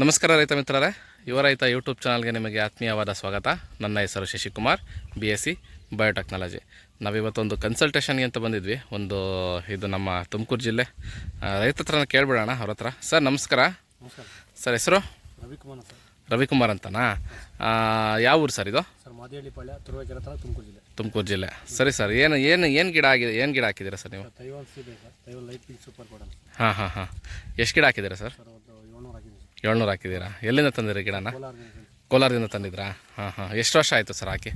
ನಮಸ್ಕಾರ ರೈತ ಮಿತ್ರರೇ. ಯುವ ರೈತ ಯೂಟ್ಯೂಬ್ ಚಾನಲ್ಗೆ ನಿಮಗೆ ಆತ್ಮೀಯವಾದ ಸ್ವಾಗತ. ನನ್ನ ಹೆಸರು Shashikumar B S C biotechnology ನಾವಿವತ್ತೊಂದು ಕನ್ಸಲ್ಟೇಷನ್ಗೆ ಅಂತ ಬಂದಿದ್ವಿ. ಒಂದು ಇದು ನಮ್ಮ ತುಮಕೂರು ಜಿಲ್ಲೆ. ರೈತ ಹತ್ರನ ಕೇಳಿಬಿಡೋಣ ಅವ್ರ ಹತ್ರ. ಸರ್ ನಮಸ್ಕಾರ. ಸರ್ ಹೆಸರು? ರವಿಕುಮಾರ್ ಸರ್ ರವಿಕುಮಾರ್ ಅಂತನಾ? ಯಾವ ಊರು ಸರ್ ಇದು? ತುಮಕೂರು ಜಿಲ್ಲೆ. ತುಮಕೂರು ಜಿಲ್ಲೆ. ಸರಿ ಸರ್ ಏನು ಏನು ಏನು ಗಿಡ ಆಗಿದೆ ಏನು ಗಿಡ ಹಾಕಿದ್ದೀರಾ ಸರ್ ನೀವು? ಹಾಂ ಹಾಂ ಹಾಂ. ಎಷ್ಟು ಗಿಡ ಹಾಕಿದ್ದೀರಾ ಸರ್? ಏಳ್ನೂರು ಹಾಕಿದ್ದೀರಾ? ಎಲ್ಲಿಂದ ತಂದಿರಿ ಗಿಡನ? ಕೋಲಾರದಿಂದ ತಂದಿದ್ರಾ? ಹಾಂ ಹಾಂ. ಎಷ್ಟು ವರ್ಷ ಆಯಿತು ಸರ್ ಹಾಕಿ?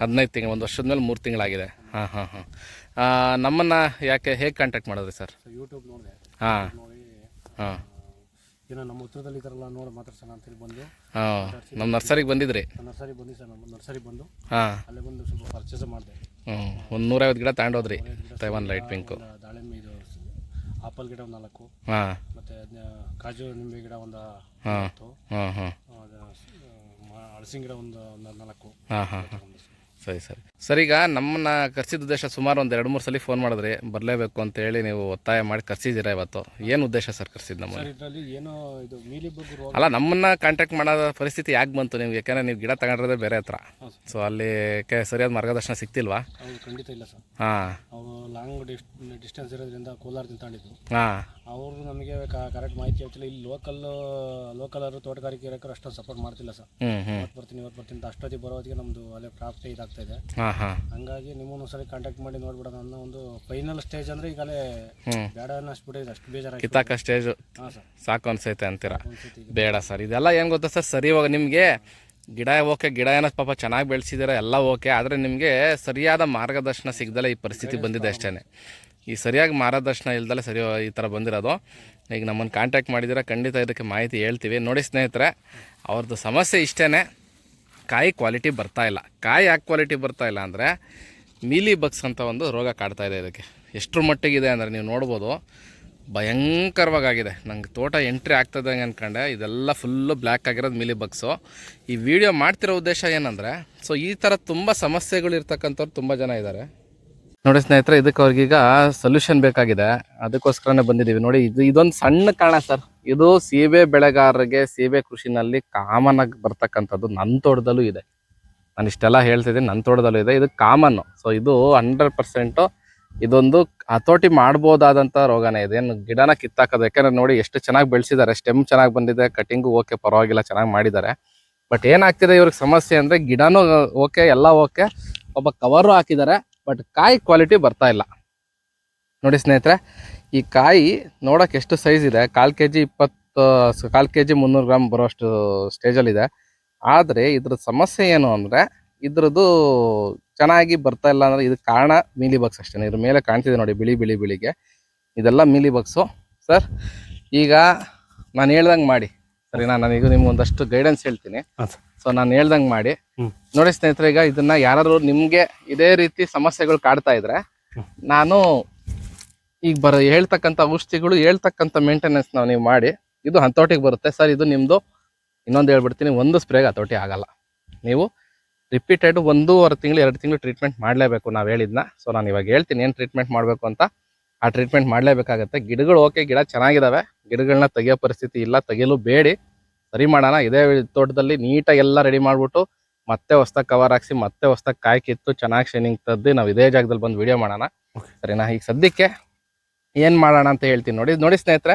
ಹದಿನೈದು ತಿಂಗಳು ಒಂದು ವರ್ಷದ ಮೇಲೆ ಮೂರು ತಿಂಗಳಾಗಿದೆ. ಹಾಂ ಹಾಂ ಹಾಂ. ನಮ್ಮನ್ನು ಯಾಕೆ ಹೇಗೆ ಕಾಂಟ್ಯಾಕ್ಟ್ ಮಾಡಿದ್ರಿ ಸರ್? ಯೂಟ್ಯೂಬ್ ನೋಡಿದೆ ಹಾಂ. ಹಾಂ. ಏನೋ ನಮ್ಮ ಉತ್ತರದಲ್ಲಿ ಎಲ್ಲ ನೋಡಿ ಮಾತಾಡ್ಸೋಣ ಅಂತೇಳಿ ಬಂದು. ಹಾಂ. ನಮ್ಮ ನರ್ಸರಿಗೆ ಬಂದಿದ್ರಿ? ನರ್ಸರಿ ಬಂದು ಸರ್ ನಮ್ಮ ನರ್ಸರಿ ಬಂದು. ಹಾಂ. ಅಲ್ಲೇ ಬಂದು ಸ್ವಲ್ಪ ಪರ್ಚೇಸ್ ಮಾಡಿದೆ. ಹ್ಞೂ ಒಂದು ನೂರೈವತ್ತು ಗಿಡ ತಗೊಂಡೋದ್ರಿ ತೈವಾನ್ ಲೈಟ್ ಪಿಂಕು ದಾಳಿಂಬೆ ಇದು. ಆಪಲ್ ಗಿಡ ಒಂದು ನಾಲ್ಕು. ಹಾಂ. ಮತ್ತು ಕಾಜು ನಿಂಬೆ ಗಿಡ ಒಂದು ಹತ್ತು. ಹಾಂ ಹಲಸಿನ ಗಿಡ ಒಂದು ನಾಲ್ಕು. ಹಾಂ ಹಾಂ ತಗೊಂಡೆ ಸರ್. ಸರಿ. ಸರಿ ಈಗ ನಮ್ಮನ್ನ ಕರ್ಸಿದ ಉದ್ದೇಶ ಸುಮಾರು ಒಂದು ಎರಡು ಮೂರು ಸಲ ಫೋನ್ ಮಾಡಿದ್ರಿ ಬರಲೇಬೇಕು ಅಂತೇಳಿ ನೀವು ಒತ್ತಾಯ ಮಾಡಿ ಕರ್ಸಿದ್ದೀರಾ ಇವತ್ತು? ಏನು ಉದ್ದೇಶ ಸರ್ ಕರ್ಸಿದ್ದು ನಮ್ಮ ಸರ್ ಇದರಲ್ಲಿ ಏನೋ ಇದು ರೋಗ. ಅಲ್ಲ ನಮ್ಮನ್ನ ಕಾಂಟ್ಯಾಕ್ಟ್ ಮಾಡೋ ಪರಿಸ್ಥಿತಿ ಯಾಕೆ ಬಂತು ನಿಮ್ಗೆ ಯಾಕಂದ್ರೆ ನೀವು ಗಿಡ ತಗೊಂಡಿರೋದೇ ಬೇರೆ ಹತ್ರ. ಸೊ ಅಲ್ಲಿ ಕೆ ಸರಿಯಾದ ಮಾರ್ಗದರ್ಶನ ಸಿಕ್ತಿಲ್ವಾ? ಅವ್ರು ಖಂಡಿತ ಇಲ್ಲ ಸರ್. ಹಾಂ. ಅವರು ಲಾಂಗ್ ಡಿಸ್ಟೆನ್ಸ್ ಇರೋದ್ರಿಂದ ಕೋಲಾರದಿಂದ ತಗೊಂಡಿದ್ದು. ಹಾಂ. ಅವರು ನಮಗೆ ಕರೆಕ್ಟ್ ಮಾಹಿತಿ ಹೇಳ್ತಿಲ್ಲ. ಇಲ್ಲಿ ಲೋಕಲ್ ಲೋಕಲರು ತೋಟಗಾರಿಕೆ ಇರೋಕ್ಕೂ ಅಷ್ಟೊಂದು ಸಪೋರ್ಟ್ ಮಾಡ್ತಿಲ್ಲ ಸರ್. ಹ್ಞೂ ಹ್ಞೂ ಇವತ್ತು ಬರ್ತೀನಿ ಇವತ್ತು ಬರ್ತೀನಿ ಅಂತ ಅಷ್ಟೊತ್ತಿಗೆ ಬರೋದಿಗೆ ನಮ್ಮದು ಅಲ್ಲೇ ಪ್ರಾಪ್ತಿ ಇದಾಗ್ತಾ ಇದೆ ಹಾಂ ಹಾಂ. ಹಂಗಾಗಿ ನಿಮ್ಮನ್ನು ಸರಿ ಕಾಂಟ್ಯಾಕ್ಟ್ ಮಾಡಿ ನೋಡ್ಬಿಡೋಣ ಅನ್ನೋ ಒಂದು ಫೈನಲ್ ಸ್ಟೇಜ್ ಅಂದರೆ ಈಗಲೇ ಬೇಡ ಅನ್ನೋಷ್ಟು ಬಿಟ್ಟಿದೆ ಅಷ್ಟು ಬೇಜಾರಾಗಿ ಕಿತ್ತಾಕ ಸ್ಟೇಜು ಹಾಂ ಸರ್. ಸಾಕು ಅನ್ಸೈತೆ ಅಂತೀರಾ? ಬೇಡ ಸರ್ ಇದೆಲ್ಲ ಏನು ಗೊತ್ತಾ ಸರ್ ಸರಿ ಹೋಗ ನಿಮಗೆ ಗಿಡ ಓಕೆ ಗಿಡ ಏನೋ ಪಾಪ ಚೆನ್ನಾಗಿ ಬೆಳೆಸಿದಿರ ಎಲ್ಲ ಓಕೆ ಆದರೆ ನಿಮಗೆ ಸರಿಯಾದ ಮಾರ್ಗದರ್ಶನ ಸಿಗ್ದಲೇ ಈ ಪರಿಸ್ಥಿತಿ ಬಂದಿದೆ ಅಷ್ಟೇ ಈ ಸರಿಯಾಗಿ ಮಾರ್ಗದರ್ಶನ ಇಲ್ದಲೆ ಸರಿ ಈ ಥರ ಬಂದಿರೋದು. ಈಗ ನಮ್ಮನ್ನು ಕಾಂಟ್ಯಾಕ್ಟ್ ಮಾಡಿದಿರ ಖಂಡಿತ ಇದಕ್ಕೆ ಮಾಹಿತಿ ಹೇಳ್ತೀವಿ. ನೋಡಿ ಸ್ನೇಹಿತರೆ ಅವ್ರದ್ದು ಸಮಸ್ಯೆ ಇಷ್ಟೇ ಕಾಯಿ ಕ್ವಾಲಿಟಿ ಬರ್ತಾ ಇಲ್ಲ. ಕಾಯಿ ಯಾಕೆ ಕ್ವಾಲಿಟಿ ಬರ್ತಾ ಇಲ್ಲ ಅಂದರೆ ಮೀಲಿ ಬಗ್ಸ್ ಅಂತ ಒಂದು ರೋಗ ಕಾಡ್ತಾ ಇದೆ ಇದಕ್ಕೆ. ಎಷ್ಟರ ಮಟ್ಟಿಗಿದೆ ಅಂದರೆ ನೀವು ನೋಡ್ಬೋದು, ಭಯಂಕರವಾಗಿದೆ. ನಂಗೆ ತೋಟ ಎಂಟ್ರಿ ಆಗ್ತದೆ ಅಂದ್ಕೊಂಡೆ ಇದೆಲ್ಲ ಫುಲ್ಲು ಬ್ಲ್ಯಾಕ್ ಆಗಿರೋದು ಮಿಲಿ ಬಗ್ಸು ಈ ವಿಡಿಯೋ ಮಾಡ್ತಿರೋ ಉದ್ದೇಶ ಏನಂದರೆ ಸೊ ಈ ಥರ ತುಂಬ ಸಮಸ್ಯೆಗಳು ಇರ್ತಕ್ಕಂಥವ್ರು ತುಂಬ ಜನ ಇದ್ದಾರೆ. ನೋಡಿ ಸ್ನೇಹಿತರೆ, ಇದಕ್ಕೆ ಅವ್ರಿಗೀಗ ಸೊಲ್ಯೂಷನ್ ಬೇಕಾಗಿದೆ. ಅದಕ್ಕೋಸ್ಕರನೇ ಬಂದಿದ್ದೀವಿ. ನೋಡಿ, ಇದು, ಇದೊಂದು ಸಣ್ಣ ಕಾರಣ ಸರ್. ಇದು ಸೀಬೆ ಬೆಳೆಗಾರರಿಗೆ, ಸೀಬೆ ಕೃಷಿನಲ್ಲಿ ಕಾಮನ್ ಆಗಿ ಬರ್ತಕ್ಕಂಥದ್ದು ನನ್ನ ತೋಟದಲ್ಲೂ ಇದೆ. ನಾನು ಇಷ್ಟೆಲ್ಲ ಹೇಳ್ತಿದ್ದೀನಿ ನನ್ನ ತೋಟದಲ್ಲೂ ಇದೆ. ಇದು ಕಾಮನ್ನು ಸೊ ಇದು ಹಂಡ್ರೆಡ್ ಪರ್ಸೆಂಟು ಇದೊಂದು ಹತೋಟಿ ಮಾಡ್ಬೋದಾದಂಥ ರೋಗನೇ ಇದೇನು ಗಿಡನ ಕಿತ್ತಾಕೋದು, ಯಾಕೆಂದ್ರೆ ನೋಡಿ ಎಷ್ಟು ಚೆನ್ನಾಗಿ ಬೆಳೆಸಿದ್ದಾರೆ. ಸ್ಟೆಮ್ ಚೆನ್ನಾಗಿ ಬಂದಿದೆ ಕಟಿಂಗು ಓಕೆ ಪರವಾಗಿಲ್ಲ, ಚೆನ್ನಾಗಿ ಮಾಡಿದ್ದಾರೆ. ಬಟ್ ಏನಾಗ್ತಿದೆ ಇವ್ರಿಗೆ ಸಮಸ್ಯೆ ಅಂದರೆ ಗಿಡನೂ ಓಕೆ ಎಲ್ಲ ಓಕೆ ಒಬ್ಬ ಕವರು ಹಾಕಿದ್ದಾರೆ. ಬಟ್ ಕಾಯಿ ಕ್ವಾಲಿಟಿ ಬರ್ತಾ ಇಲ್ಲ. ನೋಡಿ ಸ್ನೇಹಿತರೆ, ಈ ಕಾಯಿ ನೋಡೋಕೆ ಎಷ್ಟು ಸೈಜ್ ಇದೆ? ಕಾಲು ಕೆ ಜಿ ಇಪ್ಪತ್ತು ಕಾಲು ಕೆ ಜಿ ಮುನ್ನೂರು ಗ್ರಾಮ್ ಬರೋಷ್ಟು ಸ್ಟೇಜಲ್ಲಿದೆ. ಆದರೆ ಇದ್ರ ಸಮಸ್ಯೆ ಏನು ಅಂದರೆ, ಇದ್ರದ್ದು ಚೆನ್ನಾಗಿ ಬರ್ತಾ ಇಲ್ಲ ಅಂದರೆ ಇದಕ್ಕೆ ಕಾರಣ ಮೀಲಿ ಬಾಕ್ಸ್ ಅಷ್ಟೇ. ಇದ್ರ ಮೇಲೆ ಕಾಣ್ತಿದೆ ನೋಡಿ ಬಿಳಿ ಬಿಳಿ, ಬಿಳಿಗೆ. ಇದೆಲ್ಲ ಮೀಲಿ ಬಾಕ್ಸು ಸರ್, ಈಗ ನಾನು ಹೇಳ್ದಂಗೆ ಮಾಡಿ. ಸರಿನಾ ನಾನೀಗ ನಿಮ್ಗೆ ಒಂದಷ್ಟು ಗೈಡೆನ್ಸ್ ಹೇಳ್ತೀನಿ. ಸೊ ನಾನು ಹೇಳ್ದಂಗೆ ಮಾಡಿ. ನೋಡಿ ಸ್ನೇಹಿತರೆ ಈಗ ಇದನ್ನ ಯಾರಾದ್ರೂ ನಿಮಗೆ ಇದೇ ರೀತಿ ಸಮಸ್ಯೆಗಳು ಕಾಡ್ತಾ ಇದ್ರೆ ನಾನು ಈಗ ಬರ ಹೇಳ್ತಕ್ಕಂಥ ಔಷಧಿಗಳು ಹೇಳ್ತಕ್ಕಂಥ ಮೇಂಟೆನೆನ್ಸ್ ನಾವು ನೀವು ಮಾಡಿ ಇದು ಹಂತೋಟಿಗೆ ಬರುತ್ತೆ. ಸರ್ ಇದು ನಿಮ್ಮದು ಇನ್ನೊಂದು ಹೇಳ್ಬಿಡ್ತೀನಿ ಒಂದು ಸ್ಪ್ರೇಗೆ ಹತೋಟಿ ಆಗಲ್ಲ. ನೀವು ರಿಪೀಟೆಡ್ ಒಂದೂವರೆ ತಿಂಗಳು ಎರಡು ತಿಂಗಳು ಟ್ರೀಟ್ಮೆಂಟ್ ಮಾಡಲೇಬೇಕು ನಾವು ಹೇಳಿದ್ನ. ಸೊ ನಾನು ಇವಾಗ ಹೇಳ್ತೀನಿ ಏನು ಟ್ರೀಟ್ಮೆಂಟ್ ಮಾಡಬೇಕು ಅಂತ. ಆ ಟ್ರೀಟ್ಮೆಂಟ್ ಮಾಡಲೇಬೇಕಾಗತ್ತೆ. ಗಿಡಗಳು ಓಕೆ ಗಿಡ ಚೆನ್ನಾಗಿದ್ದಾವೆ ಗಿಡಗಳನ್ನ ತೆಗೆಯೋ ಪರಿಸ್ಥಿತಿ ಇಲ್ಲ ತೆಗೆಯಲು ಬೇಡಿ. ಸರಿ ಮಾಡೋಣ. ಇದೇ ತೋಟದಲ್ಲಿ ನೀಟಾಗಿ ಎಲ್ಲ ರೆಡಿ ಮಾಡಿಬಿಟ್ಟು ಮತ್ತೆ ಹೊಸ್ದಾಗಿ ಕವರ್ ಹಾಕ್ಸಿ ಮತ್ತೆ ಹೊಸ್ದಾಗಿ ಕಾಯಿ ಕಿತ್ತು ಚೆನ್ನಾಗಿ ಶೈನಿಂಗ್ ತದ್ದು ನಾವು ಇದೇ ಜಾಗದಲ್ಲಿ ಬಂದು ವಿಡಿಯೋ ಮಾಡೋಣ. ಸರಿನಾ? ಈಗ ಸದ್ಯಕ್ಕೆ ಏನು ಮಾಡೋಣ ಅಂತ ಹೇಳ್ತೀನಿ ನೋಡಿ. ನೋಡಿ ಸ್ನೇಹಿತರೆ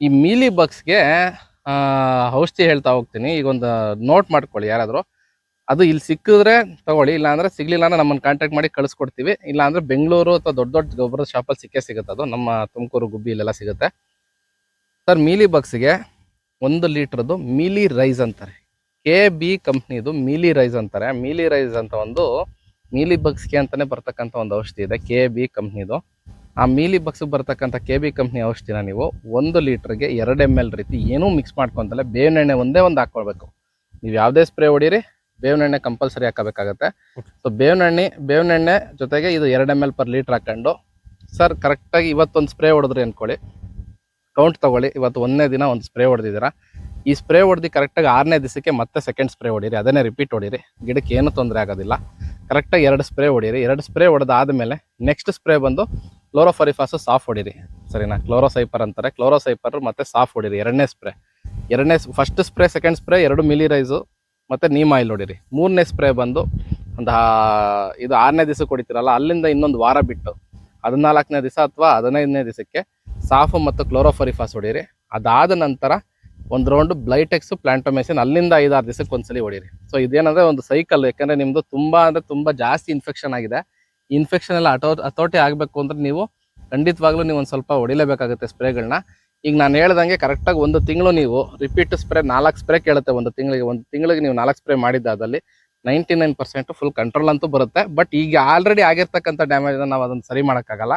ಈ ಮೀಲಿ ಬಗ್ಸ್ಗೆ ಔಷಧಿ ಹೇಳ್ತಾ ಹೋಗ್ತೀನಿ. ಈಗ ಒಂದು ನೋಟ್ ಮಾಡ್ಕೊಳ್ಳಿ ಯಾರಾದರೂ. ಅದು ಇಲ್ಲಿ ಸಿಕ್ಕಿದ್ರೆ ತಗೊಳ್ಳಿ, ಇಲ್ಲಾಂದ್ರೆ ಸಿಗ್ಲಿಲ್ಲ ಅಂದ್ರೆ ನಮ್ಮನ್ನು ಕಾಂಟ್ಯಾಕ್ಟ್ ಮಾಡಿ ಕಳಿಸ್ಕೊಡ್ತೀವಿ. ಇಲ್ಲಾಂದ್ರೆ ಬೆಂಗಳೂರು ಅಥವಾ ದೊಡ್ಡ ದೊಡ್ಡ ಗೊಬ್ಬರದ ಶಾಪಲ್ಲಿ ಸಿಕ್ಕೇ ಸಿಗುತ್ತೆ ಅದು. ನಮ್ಮ ತುಮಕೂರು ಗುಬ್ಬಿ ಇಲ್ಲೆಲ್ಲ ಸಿಗುತ್ತೆ. ಸರ್ ಮೀಲಿ ಬಗ್ಸ್ಗೆ ಒಂದು ಲೀಟ್ರದ್ದು ಮೀಲಿ ರೈಸ್ ಅಂತಾರೆ. ಕೆ ಬಿ ಕಂಪ್ನಿದು ಮೀಲಿ ರೈಸ್ ಅಂತಾರೆ. ಮೀಲಿ ರೈಸ್ ಅಂತ ಒಂದು ಮೀಲಿ ಬಗ್ಸ್ಗೆ ಅಂತಲೇ ಬರ್ತಕ್ಕಂಥ ಒಂದು ಔಷಧಿ ಇದೆ ಕೆ ಬಿ ಕಂಪ್ನಿದು ಆ ಮೀಲಿ ಬಗ್ಸ್ಗೆ ಬರ್ತಕ್ಕಂಥ ಕೆ ಬಿ ಕಂಪ್ನಿ ಔಷಧಿನ ನೀವು ಒಂದು ಲೀಟ್ರಿಗೆ ಎರಡು ಎಂ ಎಲ್ ರೀತಿ ಏನೂ ಮಿಕ್ಸ್ ಮಾಡ್ಕೊತಲ್ಲ ಬೇವಿನ ಎಣ್ಣೆ ಒಂದೇ ಒಂದು ಹಾಕ್ಕೊಳ್ಬೇಕು. ನೀವು ಯಾವುದೇ ಸ್ಪ್ರೇ ಹೊಡೀರಿ ಬೇವಿನ ಎಣ್ಣೆ ಕಂಪಲ್ಸರಿ ಹಾಕಬೇಕಾಗತ್ತೆ ಸೊ ಬೇವಿನೆಣ್ಣೆ ಬೇವಿನೆಣ್ಣೆ ಜೊತೆಗೆ ಇದು ಎರಡು ಎಂ ಎಲ್ ಪರ್ ಲೀಟ್ರ್ ಹಾಕೊಂಡು ಸರ್ ಕರೆಕ್ಟಾಗಿ ಇವತ್ತೊಂದು ಸ್ಪ್ರೇ ಹೊಡೆದ್ರಿ ಅಂದ್ಕೊಳ್ಳಿ ಕೌಂಟ್ ತಗೊಳ್ಳಿ ಇವತ್ತು ಒಂದನೇ ದಿನ ಒಂದು ಸ್ಪ್ರೇ ಹೊಡೆದಿದ್ದೀರಾ. ಈ ಸ್ಪ್ರೇ ಹೊಡೆದು ಕರೆಕ್ಟಾಗಿ ಆರನೇ ದಿವಸಕ್ಕೆ ಮತ್ತೆ ಸೆಕೆಂಡ್ ಸ್ಪ್ರೇ ಹೊಡೀರಿ ಅದನ್ನೇ ರಿಪೀಟ್ ಹೊಡೀರಿ. ಗಿಡಕ್ಕೆ ಏನು ತೊಂದರೆ ಆಗೋದಿಲ್ಲ. ಕರೆಕ್ಟಾಗಿ ಎರಡು ಸ್ಪ್ರೇ ಹೊಡೀರಿ. ಎರಡು ಸ್ಪ್ರೇ ಹೊಡೆದಾದ್ಮೇಲೆ ನೆಕ್ಸ್ಟ್ ಸ್ಪ್ರೇ ಬಂದು ಕ್ಲೋರೋಫರಿಫಾಸು ಸಾಫ್ ಹೊಡೀರಿ ಸರಿನಾ? ಕ್ಲೋರೋಸೈಪರ್ ಅಂತಾರೆ. ಕ್ಲೋರೋಸೈಪರ್ ಮತ್ತು ಸಾಫ್ ಹೊಡೀರಿ ಎರಡನೇ ಸ್ಪ್ರೇ ಎರಡನೇ ಫಸ್ಟ್ ಸ್ಪ್ರೇ ಸೆಕೆಂಡ್ ಸ್ಪ್ರೇ ಎರಡು ಮಿಲಿ ರೈಸು ಮತ್ತು ನೀಮ್ ಆಯಿಲ್ ಹೊಡಿರಿ ಮೂರನೇ ಸ್ಪ್ರೇ ಬಂದು ಒಂದು ಇದು ಆರನೇ ದಿವಸ ಕೊಡಿತೀರಲ್ಲ, ಅಲ್ಲಿಂದ ಇನ್ನೊಂದು ವಾರ ಬಿಟ್ಟು ಹದಿನಾಲ್ಕನೇ ದಿವಸ ಅಥವಾ ಹದಿನೈದನೇ ದಿವಸಕ್ಕೆ ಸಾಫು ಮತ್ತು ಕ್ಲೋರೋಫರಿಫಾಸ್ ಹೊಡೀರಿ. ಅದಾದ ನಂತರ ಒಂದು ರೌಂಡು ಬ್ಲೈಟೆಕ್ಸು ಪ್ಲಾಂಟೋಮೆಸಿನ್ ಅಲ್ಲಿಂದ ಐದಾರು ದಿವಸಕ್ಕೆ ಒಂದ್ಸಲಿ ಹೊಡೀರಿ. ಸೊ ಇದೇನಂದರೆ ಒಂದು ಸೈಕಲ್ ಯಾಕಂದ್ರೆ ನಿಮ್ಮದು ತುಂಬ ಅಂದರೆ ತುಂಬ ಜಾಸ್ತಿ ಇನ್ಫೆಕ್ಷನ್ ಆಗಿದೆ. ಇನ್ಫೆಕ್ಷನ್ ಎಲ್ಲ ಹತೋಟಿ ಆಗಬೇಕು ಅಂದ್ರೆ ನೀವು ಖಂಡಿತವಾಗ್ಲೂ ನೀವು ಒಂದು ಸ್ವಲ್ಪ ಹೊಡಿಲೇಬೇಕಾಗುತ್ತೆ ಸ್ಪ್ರೇಗಳನ್ನ. ಈಗ ನಾನು ಹೇಳ್ದಂಗೆ ಕರೆಕ್ಟಾಗಿ ಒಂದು ತಿಂಗಳು ನೀವು ರಿಪೀಟ್ ಸ್ಪ್ರೇ ನಾಲ್ಕು ಸ್ಪ್ರೇ ಕೇಳುತ್ತೆ ಒಂದು ತಿಂಗಳಿಗೆ ಒಂದು ತಿಂಗಳಿಗೆ ನೀವು ನಾಲ್ಕು spray ಮಾಡಿದ್ದಾದಲ್ಲಿ ninety nine percent full control ಅಂತೂ ಬರುತ್ತೆ. ಬಟ್ ಈಗ ಆಲ್ರೆಡಿ ಆಗಿರ್ತಕ್ಕಂಥ ಡ್ಯಾಮೇಜನ್ನು ನಾವು ಅದನ್ನು ಸರಿ ಮಾಡೋಕ್ಕಾಗಲ್ಲ.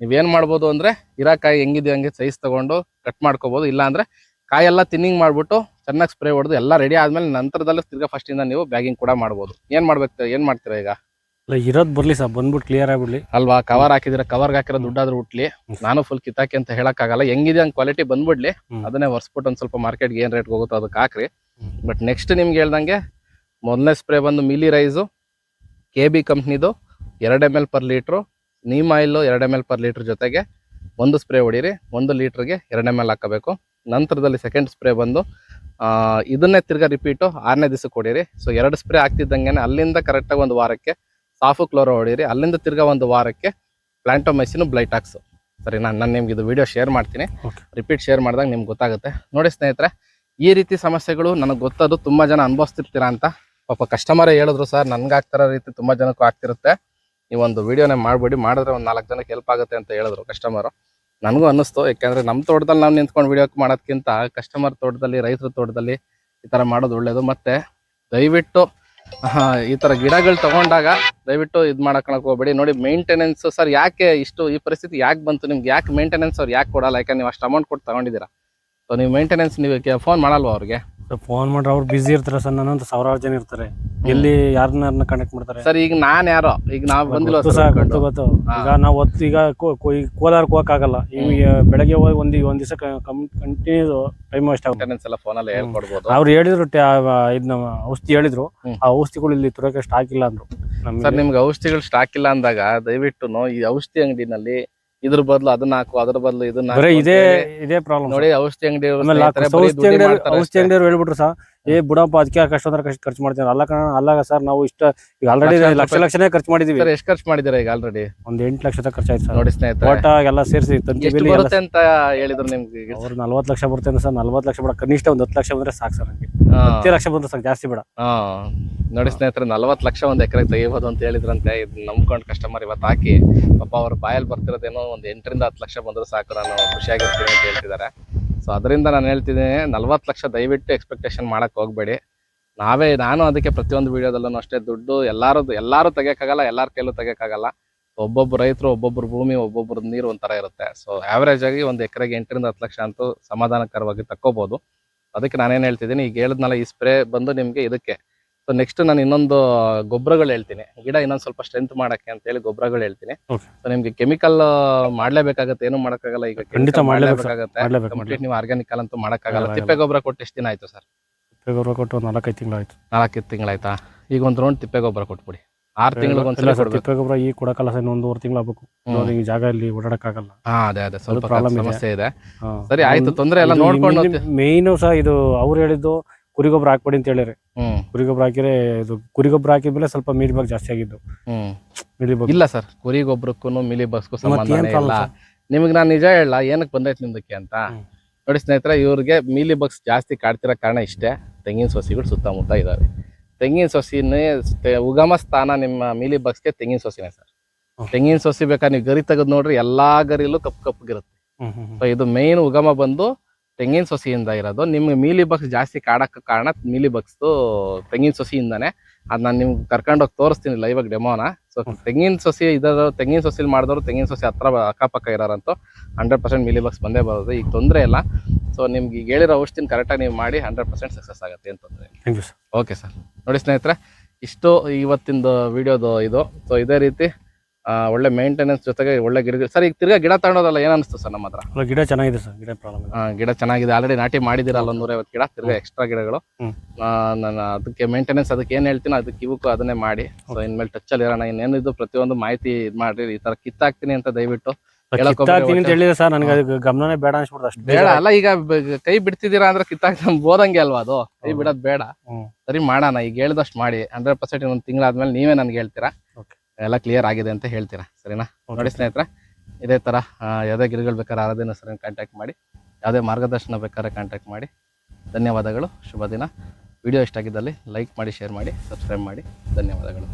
ನೀವೇನು ಮಾಡ್ಬೋದು ಅಂದರೆ ಇರೋ ಕಾಯಿ ಹೆಂಗಿದೆ ಹಂಗೆ ಸೈಜ್ ತೊಗೊಂಡು ಕಟ್ ಮಾಡ್ಕೋಬೋದು. ಇಲ್ಲಾಂದರೆ ಕಾಯೆಲ್ಲ ತಿನ್ನಿಂಗ್ ಮಾಡಿಬಿಟ್ಟು ಚೆನ್ನಾಗಿ ಸ್ಪ್ರೇ ಹೊಡೆದು ಎಲ್ಲ ರೆಡಿ ಆದಮೇಲೆ ನಂತರದಲ್ಲಿ ತಿರ್ಗಾ ಫಸ್ಟಿಂದ ನೀವು ಬ್ಯಾಗಿಂಗ್ ಕೂಡ ಮಾಡ್ಬೋದು. ಏನು ಮಾಡ್ಬೇಕು, ಏನು ಮಾಡ್ತೀರಾ ಈಗ? ಇಲ್ಲ ಇರೋದು ಬರಲಿ ಸರ್ ಬಂದ್ಬಿಟ್ಟು ಕ್ಲಿಯರ್ ಆಗ್ಬಿಡ್ಲಿ. ಅಲ್ವಾ ಕವರ್ ಹಾಕಿದ್ರೆ ಕವರ್ಗೆ ಹಾಕಿರೋ ದುಡ್ಡಾದ್ರೂ ಹುಟ್ಲಿ. ನಾನು ಫುಲ್ ಕಿತ್ತಾಕಿ ಅಂತ ಹೇಳಕ್ಕಾಗಲ್ಲ. ಹೆಂಗಿದೆ ಹಂಗೆ ಕ್ವಾಲಿಟಿ ಬಂದ್ಬಿಡ್ಲಿ. ಅದನ್ನೇ ಒರ್ಸ್ಬಿಟ್ಟು ಒಂದು ಸ್ವಲ್ಪ ಮಾರ್ಕೆಟ್ಗೆ ಏನು ರೇಟ್ ಹೋಗುತ್ತೋ ಅದಕ್ಕೆ ಹಾಕ್ರಿ. ಬಟ್ ನೆಕ್ಸ್ಟ್ ನಿಮ್ಗೆ ಹೇಳ್ದಂಗೆ ಮೊದಲನೇ ಸ್ಪ್ರೇ ಬಂದು ಮಿಲಿ ರೈಸು ಕೆ ಬಿ ಕಂಪ್ನಿದು ಎರಡು M L per litre neem oil ಎರಡು ಎಂ ಎಲ್ ಪರ್ ಲೀಟ್ರ್ ಜೊತೆಗೆ ಒಂದು ಸ್ಪ್ರೇ ಹೊಡೀರಿ. ಒಂದು ಲೀಟ್ರಿಗೆ ಎರಡು ಎಂ ಎಲ್ ಹಾಕಬೇಕು. ನಂತರದಲ್ಲಿ ಸೆಕೆಂಡ್ ಸ್ಪ್ರೇ ಬಂದು ಇದನ್ನೇ ತಿರ್ಗಾ ರಿಪೀಟು ಆರನೇ ದಿವಸಕ್ಕೆ ಹೊಡೀರಿ. ಸೊ ಎರಡು ಸ್ಪ್ರೇ ಆಗ್ತಿದ್ದಂಗೆ ಅಲ್ಲಿಂದ ಕರೆಕ್ಟಾಗಿ ಒಂದು ವಾರಕ್ಕೆ ಸಾಫು ಕ್ಲೋರೋ ಹೊಡೀರಿ. ಅಲ್ಲಿಂದ ತಿರ್ಗಾ ಒಂದು ವಾರಕ್ಕೆ ಪ್ಲಾಂಟೋಮೈಸಿನ್ ಬ್ಲೈಟಾಕ್ಸು ಸರಿ ನಾನು ನಾನು ನಿಮ್ಗೆ ಇದು ವಿಡಿಯೋ ಶೇರ್ ಮಾಡ್ತೀನಿ. ರಿಪೀಟ್ ಶೇರ್ ಮಾಡಿದಾಗ ನಿಮ್ಗೆ ಗೊತ್ತಾಗುತ್ತೆ. ನೋಡಿ ಸ್ನೇಹಿತರೆ ಈ ರೀತಿ ಸಮಸ್ಯೆಗಳು ನನಗೆ ಗೊತ್ತದು ತುಂಬ ಜನ ಅನುಭವಿಸ್ತಿರ್ತೀರಾ ಅಂತ. ಪಾಪ ಕಸ್ಟಮರೇ ಹೇಳಿದ್ರು ಸರ್ ನನ್ಗೆ ಆಗ್ತಾರ ರೀತಿ ತುಂಬ ಜನಕ್ಕೂ ಆಗ್ತಿರುತ್ತೆ. ನೀವು ಒಂದು ವಿಡಿಯೋನೇ ಮಾಡ್ಬಿಡಿ ಮಾಡಿದ್ರೆ ಒಂದು ನಾಲ್ಕು ಜನಕ್ಕೆ ಹೆಲ್ಪ್ ಆಗುತ್ತೆ ಅಂತ ಹೇಳಿದ್ರು ಕಸ್ಟಮರು. ನನಗೂ ಅನ್ನಿಸ್ತು ಯಾಕೆಂದರೆ ನಮ್ಮ ತೋಟದಲ್ಲಿ ನಾವು ನಿಂತ್ಕೊಂಡು ವಿಡಿಯೋ ಮಾಡೋದಕ್ಕಿಂತ ಕಸ್ಟಮರ್ ತೋಟದಲ್ಲಿ ರೈತರ ತೋಟದಲ್ಲಿ ಈ ಥರ ಮಾಡೋದು ಒಳ್ಳೆಯದು ಮತ್ತು ದಯವಿಟ್ಟು ಈ ಥರ ಗಿಡಗಳು ತಗೊಂಡಾಗ ದಯವಿಟ್ಟು ಇದು ಮಾಡಕ್ಕೆ ಹೋಗ್ಬೇಡಿ. ನೋಡಿ ಮೇಂಟೆನೆನ್ಸ್ ಸರ್ ಯಾಕೆ ಇಷ್ಟು ಈ ಪರಿಸ್ಥಿತಿ ಯಾಕೆ ಬಂತು? ನಿಮ್ಗೆ ಯಾಕೆ ಮೇಂಟೆನೆನ್ಸ್ ಅವ್ರು ಯಾಕೆ ಕೊಡಲ್ಲ? ಯಾಕಂದ್ರೆ ನೀವು ಅಷ್ಟು ಅಮೌಂಟ್ ಕೊಟ್ಟು ತಗೊಂಡಿದ್ದೀರಾ. ಸೊ ನೀವು ಮೇಂಟೆನೆನ್ಸ್ ನೀವು ಫೋನ್ ಮಾಡಲ್ವಾ ಅವ್ರಿಗೆ? ಫೋನ್ ಮಾಡ್ರೆ ಅವ್ರು ಬಿಸಿ ಇರ್ತಾರೆ ಸರ್ ನನ್ನಂತ ಸಾವಿರಾರು ಜನ ಇರ್ತಾರೆ. ಎಲ್ಲಿ ಯಾರನ್ನ ಕನೆಕ್ಟ್ ಮಾಡ್ತಾರೆ? ಸರ್ ಈಗ ನಾನು ಯಾರೋ? ಈಗ ನಾವು ಬಂದಿಲ್ಲ ಗೊತ್ತು ಸರ್ ಗೊತ್ತು ಗೊತ್ತು. ಈಗ ನಾವು ಹೊತ್ತು ಈಗ ಕೋ- ಕೋ- ಈಗ ಕೋಲಾರಕ್ಕೆ ಹೋಗಕ್ಕಾಗಲ್ಲ. ಈಗ ಬೆಳಗ್ಗೆ ಹೋಗಿ ಒಂದ್ ಒಂದ್ ದಿವಸ ಕಂಟಿನ್ಯೂ ಟೈಮ್ ವೇಸ್ಟ್ ಆಗುತ್ತೆ. ಮೇಂಟೆನೆನ್ಸ್ ಎಲ್ಲ ಫೋನಲ್ಲಿ ಹೇಳ್ಕೊಡ್ಬೋದು ಅವ್ರು ಹೇಳಿದ್ರು ಇದ್ನ ಔಷಧಿ ಹೇಳಿದ್ರು. ಹ್ಮ್. ಆ ಔಷಧಿಗಳು ಇಲ್ಲಿ ತುರಕ್ಕೆ ಸ್ಟಾಕ್ ಇಲ್ಲ ಅಂದ್ರು. ಸರ್ ನಮ್ಗೆ ನಿಮ್ಗೆ ಔಷಧಿಗಳು ಸ್ಟಾಕ್ ಇಲ್ಲ ಅಂದಾಗ ದಯವಿಟ್ಟು ಈ ಔಷಧಿ ಅಂಗಡಿನಲ್ಲಿ ಇದ್ರ ಬದಲು ಅದನ್ನ ಹಾಕು ಅದ್ರ ಬದಲು ಇದನ್ನ ಬರೀ ಹಾಕು ಇದೇ ಅಂತ ಹೇಳಿ ಇದೇ ಪ್ರಾಬ್ಲಮ್ ನೋಡಿ ಔಷಧಿ ಅಂಗಡಿ ಔಷಧಿ ಅಂಗಡಿ ಔಷಧಿ ಅಂಗಡಿಯವ್ರು ಹೇಳ್ಬಿಟ್ರು ಸರ್ ಏ ಬುಡಪ್ಪ ಅದಕ್ಕೆ ಕಷ್ಟ ಅಂದ್ರೆ ಕಷ್ಟ ಖರ್ಚು ಮಾಡ್ತೀನಿ ಅಲ್ಲ ಕಣ ಅಲ್ಲ ಸರ್ ನಾವು ಇಷ್ಟ ಈಗ ಆಲ್ರೆಡಿ ಲಕ್ಷ ಲಕ್ಷನೇ ಖರ್ಚು ಮಾಡಿದೀವಿ. ಎಷ್ಟು ಖರ್ಚು ಮಾಡಿದಿರ ಈಗ ಆಲ್ರೆಡಿ ಒಂದ್ ಎಂಟು ಲಕ್ಷ ತನಕ ಖರ್ಚಾಯ್ತು ಸರ್. ನೋಡಿ ಸ್ನೇಹಿತರೆ. ಒಟ್ಟ ಎಲ್ಲ ಸೇರಿಸಿ ತಂತಿ ಬಿಲ್ ಬರುತ್ತೆ ಅಂತ ಹೇಳಿದ್ರು ನಿಮ್ಗೆ? ಅವ್ರು ನಲ್ವತ್ತು ಲಕ್ಷ ಬರ್ತೇನೆ ಸರ್ ನಲ್ವತ್ತು ಲಕ್ಷ ಬೇಡ ಕನಿಷ್ಠ ಒಂದ್ ಹತ್ತು ಲಕ್ಷ ಬಂದ್ರೆ ಸಾಕು ಸರ್ ನಂಗೆ. ಹಾ. ಹತ್ತು ಲಕ್ಷ ಬಂದ್ರೆ ಸಾಕು ಜಾಸ್ತಿ ಬೇಡ. ಹಾ. ನೋಡಿ ಸ್ನೇಹಿತರೆ ನಲ್ವತ್ತು ಲಕ್ಷ ಒಂದು ಎಕರೆ ತೆಗಿಬೋದು ಅಂತ ಹೇಳಿದ್ರಂತೆ. ಇದು ನಂಬ್ಕೊಂಡು ಕಸ್ಟಮರ್ ಇವತ್ತು ಹಾಕಿ ಪಾಪ ಅವ್ರ ಬಾಯಲ್ಲಿ ಬರ್ತಿರೋದೇನೋ ಒಂದು ಎಂಟರಿಂದ ಹತ್ತು ಲಕ್ಷ ಬಂದ್ರೆ ಸಾಕು ನಾನು ಖುಷಿಯಾಗಿರ್ತೀನಿ ಅಂತ ಹೇಳ್ತಿದ್ದಾರೆ. ಅದರಿಂದ ನಾನು ಹೇಳ್ತಿದ್ದೀನಿ, ನಲ್ವತ್ತು ಲಕ್ಷ ದಯವಿಟ್ಟು ಎಕ್ಸ್ಪೆಕ್ಟೇಷನ್ ಮಾಡೋಕ್ಕೆ ಹೋಗಬೇಡಿ. ನಾವೇ, ನಾನು ಅದಕ್ಕೆ ಪ್ರತಿಯೊಂದು ವೀಡಿಯೋದಲ್ಲೂ ಅಷ್ಟೇ ದುಡ್ಡು ಎಲ್ಲರೂ ಎಲ್ಲರೂ ತೆಗೆಯೋಕ್ಕಾಗಲ್ಲ, ಎಲ್ಲರ ಕೈಲೂ ತೆಗಿಯೋಕ್ಕಾಗಲ್ಲ. ಒಬ್ಬೊಬ್ಬರು ರೈತರು ಒಬ್ಬೊಬ್ಬರು ಭೂಮಿ ಒಬ್ಬೊಬ್ಬರು ನೀರು ಒಂಥರ ಇರುತ್ತೆ. ಸೊ ಆ್ಯಾವ್ರೇಜ್ ಆಗಿ ಒಂದು ಎಕರೆಗೆ ಎಂಟರಿಂದ ಹತ್ತು ಲಕ್ಷ ಅಂತೂ ಸಮಾಧಾನಕರವಾಗಿ ತಕ್ಕೋಬೋದು. ಅದಕ್ಕೆ ನಾನೇನು ಹೇಳ್ತಿದ್ದೀನಿ, ಈಗ ಹೇಳಿದ್ನಲ್ಲ ಈ ಸ್ಪ್ರೇ ಬಂದು ನಿಮಗೆ ಇದಕ್ಕೆ. ಸೊ ನೆಕ್ಸ್ಟ್ ನಾನು ಇನ್ನೊಂದು ಗೊಬ್ಬರಗಳು ಹೇಳ್ತೀನಿ. ಗಿಡ ಇನ್ನೊಂದು ಸ್ವಲ್ಪ ಸ್ಟ್ರೆಂತ್ ಮಾಡಕ್ಕೆ ಅಂತ ಹೇಳಿ ಗೊಬ್ಬರಗಳು ಹೇಳ್ತೀನಿ. ಸೊ ನಿಮ್ಗೆ ಕೆಮಿಕಲ್ ಮಾಡ್ಲೇಬೇಕಾಗತ್ತೆ ಏನು ಮಾಡಕ್ಕಾಗಲ್ಲ. ಈಗ ಖಂಡಿತ ಮಾಡ್ಲೇಬೇಕಾಗತ್ತೆ. ಕಂಪ್ಲೀಟ್ ನೀವು ಆರ್ಗ್ಯಾನಿಕಲ್ ಅಂತೂ ಮಾಡಕ್ಕಾಗಲ್ಲ. ತಿಪ್ಪೆ ಗೊಬ್ಬರ ಕೊಟ್ಟು ಎಷ್ಟು ದಿನ ಆಯ್ತು ಸರ್? ತಿಪ್ಪೆ ಗೊಬ್ಬರ ಕೊಟ್ಟು ಒಂದು ನಾಲ್ಕೈದು ತಿಂಗಳಾಯ್ತು ನಾಲ್ಕೈದು ತಿಂಗಳಾಯ್ತಾ ಈಗ ಒಂದು ರೌಂಡ್ ತಿಪ್ಪೆ ಗೊಬ್ಬರ ಕೊಟ್ಬಿಡಿ. ಆರು ತಿಂಗಳಿಗೆ ಒಂದ್ಸಲ ಕೊಡ್ಬೇಕು. ತಿಪ್ಪೆ ಗೊಬ್ಬರ ಈಗ ಕೊಡಕ್ಕಲ್ಲ ಸರ್ ಒಂದೂವರೆ ತಿಂಗಳು ಆಗ್ಬೇಕು. ಈ ಜಾಗ ಇಲ್ಲಿ ಓಡಾಡಕ್ಕಾಗಲ್ಲ. ಹಾ ಅದೇ ಅದೇ. ಸ್ವಲ್ಪ. ಸಮಸ್ಯೆ ಇದೆ. ಸರಿ ಆಯ್ತು. ತೊಂದ್ರೆ ಎಲ್ಲ ನೋಡ್ಕೊಂಡು ಮೇಯ್ನು ಸಹ ಇದು ಅವ್ರು ಹೇಳಿದ್ದು ಕುರಿ ಗೊಬ್ಬರ ಹಾಕ್ಬೇಡಿ ಅಂತ ಹೇಳಿರಿ. ಕುರಿ ಗೊಬ್ಬರ ಹಾಕಿದ್ರೆ ಇದು ಕುರಿ ಗೊಬ್ಬರ ಹಾಕಿದ್ಮೇಲೆ ಸ್ವಲ್ಪ ಮೀಲಿ ಬಾಗ್ ಜಾಸ್ತಿ ಆಗಿದ್ದು. ಬಾಗ್ ಇಲ್ಲ ಸರ್ ಕುರಿ ಗೊಬ್ಬರಕ್ಕೂ ಮಿಲಿ ಬಸ್ಗೂ problem ಇಲ್ಲ. ನಿಮಗೆ ನಾನು ನಿಜ ಹೇಳ ಏನಕ್ಕೆ ಬಂದೈತೆ ನಿಮ್ದಕ್ಕೆ ಅಂತ? ನೋಡಿ ಸ್ನೇಹಿತರೆ ಇವ್ರಿಗೆ ಮೀಲಿ ಬಗ್ಸ್ ಜಾಸ್ತಿ ಕಾಡ್ತಿರೋ ಕಾರಣ ಇಷ್ಟೇ. ತೆಂಗಿನ ಸೊಸಿಗಳು ಸುತ್ತಮುತ್ತ ಇದ್ದಾವೆ ತೆಂಗಿನ ಸೊಸಿನೇ ಉಗಮ ಸ್ಥಾನ ನಿಮ್ಮ ಮೀಲಿ ಬಗ್ಸ್ಗೆ ತೆಂಗಿನ ಸೊಸಿನೇ ಸರ್. ತೆಂಗಿನ ಸೊಸಿ ಬೇಕಾ ನೀವು ಗರಿ ತೆಗೆದು ನೋಡ್ರಿ ಎಲ್ಲಾ ಗರಿಲೂ ಕಪ್ಪು ಕಪ್ಪಗಿರುತ್ತೆ. ಸೊ ಇದು ಮೇನ್ ಉಗಮ ಬಂದು ತೆಂಗಿನ ಸೊಸಿಯಿಂದ ಇರೋದು. ನಿಮ್ಗೆ ಮೀಲಿ ಬಗ್ಸ್ ಜಾಸ್ತಿ ಕಾಡಕ್ಕೆ ಕಾರಣ ಮೀಲಿ ಬಗ್ಸ್ದು ತೆಂಗಿನ ಸೊಸಿಯಿಂದಾನೆ. ಅದು ನಾನು ನಿಮ್ಗೆ ಕರ್ಕೊಂಡೋಗಿ ತೋರಿಸ್ತೀನಿ ಲೈವ್ ಆಗಿ ಡೆಮೋನ ಸೊ ತೆಂಗಿನ ಸೊಸಿ ಇದಾರು ತೆಂಗಿನ ಸೊಸಿಲಿ ಮಾಡಿದವರು ತೆಂಗಿನ ಸೊಸಿ ಹತ್ರ ಅಕ್ಕಪಕ್ಕ ಇರೋರಂತೂ ಹಂಡ್ರೆಡ್ ಪರ್ಸೆಂಟ್ ಮಿಲಿ ಬಗ್ಸ್ ಬಂದೇ ಬರೋದು. ಈಗ ತೊಂದರೆ ಇಲ್ಲ. ಸೊ ನಿಮ್ಗೆ ಈಗ ಹೇಳಿರೋ ಔಷಧಿನ ಕರೆಕ್ಟಾಗಿ ನೀವು ಮಾಡಿ ಹಂಡ್ರೆಡ್ ಪರ್ಸೆಂಟ್ ಸಕ್ಸಸ್ ಆಗುತ್ತೆ ಏನು ತೊಂದರೆ ಓಕೆ ಸರ್ ನೋಡಿ ಸ್ನೇಹಿತರೆ ಇಷ್ಟು ಇವತ್ತಿಂದು ವಿಡಿಯೋದು ಇದು. ಸೊ ಇದೇ ರೀತಿ ಒಳ್ಳೆ ಮೇಂಟೆನೆನ್ಸ್ ಜೊತೆಗೆ ಒಳ್ಳೆ ಗಿಡ ಸರ್ ಈಗ ತಿರ್ಗಾ ಗಿಡ ತಗೊಂಡೋದಲ್ಲ ಏನು ಅನಿಸ್ತು ಸರ್ ನಮ್ಮ ಹತ್ರ ಅಲ್ಲ ಗಿಡ ಚೆನ್ನಾಗಿದೆ ಸರ್ ಗಿಡ ಪ್ರಾಬ್ಲಮ್ ಇಲ್ಲ. ಆ, ಗಿಡ ಚೆನ್ನಾಗಿದೆ. ಆಲ್ರೆಡಿ ನಾಟಿ ಮಾಡಿದಿರಲ್ಲ ನೂರೈವತ್ತು ಗಿಡ ತಿರ್ಗಾ ಎಕ್ಸ್ಟ್ರಾ ಗಿಡಗಳು. ಹ್ಮ್. ಆ, ನಾನು ಅದಕ್ಕೆ ಮೇಂಟೆನೆನ್ಸ್ ಅದಕ್ಕೆ ಏನು ಹೇಳ್ತೀನಿ ಅದಕ್ಕೆ ಇವಕ್ಕೂ ಅದನ್ನೇ ಮಾಡಿ. ಸೊ ಇನ್ಮೇಲೆ ಟಚ್ಚಲ್ಲಿ ಇರೋಣ. ಇನ್ನೇನಿದ್ದು ಪ್ರತಿಯೊಂದು ಮಾಹಿತಿ ಇದು ಮಾಡಿ ಈ ತರ ಕಿತ್ತಾಕ್ತೀನಿ ಅಂತ ದಯವಿಟ್ಟು ಹೇಳಕ್ ಕಿತ್ತಾಕ್ತೀನಿ ಅಂತ ಹೋಗ್ಬೇಡಿ ಸರ್ ನನಗೆ ಅದು ಗಮನನೇ ಬೇಡ ಅನ್ಸ್ಬಿಡ್ತು ಅಷ್ಟು ಬೇಡ ಅಲ್ಲ ಈಗ ಬ- ಕೈ ಬಿಡ್ತಿದ್ದೀರಾ ಅಂದ್ರೆ ಕಿತ್ತಾಕ್ ಬೋದಂಗೆ ಅಲ್ವಾ ಅದು? ಕೈ ಬಿಡೋದ್ ಬೇಡ. ಹ್ಮ್. ಸರಿ ಮಾಡೋಣ ಈಗ ಹೇಳ್ದಷ್ಟು ಮಾಡಿ. ಹಂಡ್ರೆಡ್ ಪರ್ಸೆಂಟ್ ಒಂದು ತಿಂಗಳಾದ್ಮೇಲೆ ನೀವೇ ನನ್ಗೆ ಹೇಳ್ತೀರಾ? Okay. ಎಲ್ಲ ಕ್ಲಿಯರ್ ಆಗಿದೆ ಅಂತ ಹೇಳ್ತೀರಾ ಸರಿನಾ. ನೋಡಿ ಸ್ನೇಹಿತರೆ ಇದೇ ತರ ಆ, ಯಾವುದೇ ಗಿರಿಗಳು ಬೇಕಾದ್ರೆ ಆರಾಧನೆ ಸರ್ ಕಾಂಟ್ಯಾಕ್ಟ್ ಮಾಡಿ ಯಾವುದೇ ಮಾರ್ಗದರ್ಶನ ಬೇಕಾದ್ರೆ ಕಾಂಟ್ಯಾಕ್ಟ್ ಮಾಡಿ. ಧನ್ಯವಾದಗಳು ಶುಭ ದಿನ ವಿಡಿಯೋ ಇಷ್ಟ ಆಗಿದ್ದಲ್ಲಿ ಲೈಕ್ ಮಾಡಿ ಶೇರ್ ಮಾಡಿ ಸಬ್ಸ್ಕ್ರೈಬ್ ಮಾಡಿ. ಧನ್ಯವಾದಗಳು.